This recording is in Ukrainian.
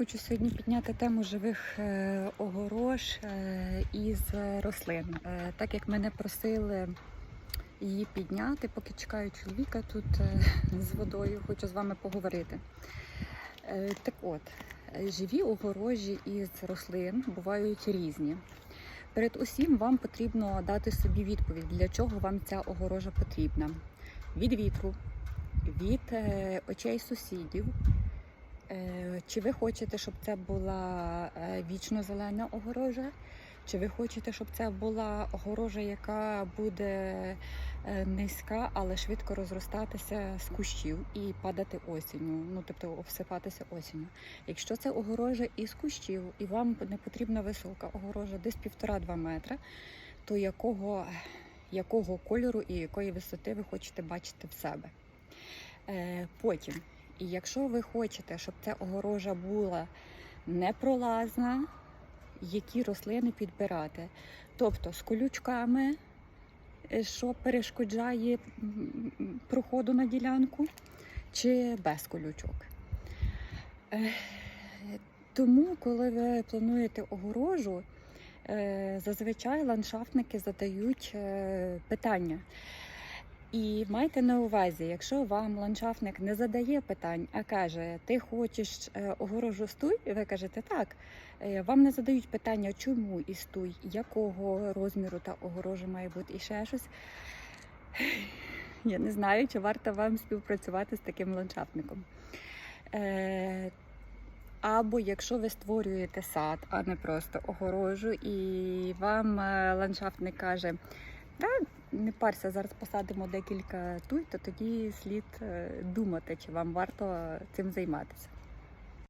Хочу сьогодні підняти тему живих е, огорож е, із рослин. Е, Так як мене просили її підняти, поки чекаю чоловіка тут з водою, хочу з вами поговорити. Так от, живі огорожі із рослин бувають різні. Перед усім вам потрібно дати собі відповідь, для чого вам ця огорожа потрібна. Від вітру, від очей сусідів. Чи ви хочете, щоб це була е, вічно зелена огорожа? Чи ви хочете, щоб це була огорожа, яка буде е, низька, але швидко розростатися з кущів і падати осінню, ну тобто обсипатися осінню? Якщо це огорожа із кущів, і вам не потрібна висока огорожа, десь півтора-два метри, то якого, якого кольору і якої висоти ви хочете бачити в себе? Е, Потім, і якщо ви хочете, щоб ця огорожа була непролазна, які рослини підбирати? Тобто з колючками, е, що перешкоджає проходу на ділянку, чи без колючок. Е, Тому, коли ви плануєте огорожу, е, зазвичай ландшафтники задають питання. І майте на увазі, якщо вам ландшафтник не задає питань, а каже, ти хочеш е, огорожу стуй, і ви кажете так. е, Вам не задають питання, чому і стуй, якого розміру та огорожа має бути, і ще щось. Я не знаю, чи варто вам співпрацювати з таким ландшафтником. Е, або якщо ви створюєте сад, а не просто огорожу, і вам ландшафтник каже, та не парся, зараз посадимо декілька туй, то тоді слід е, думати, чи вам варто цим займатися.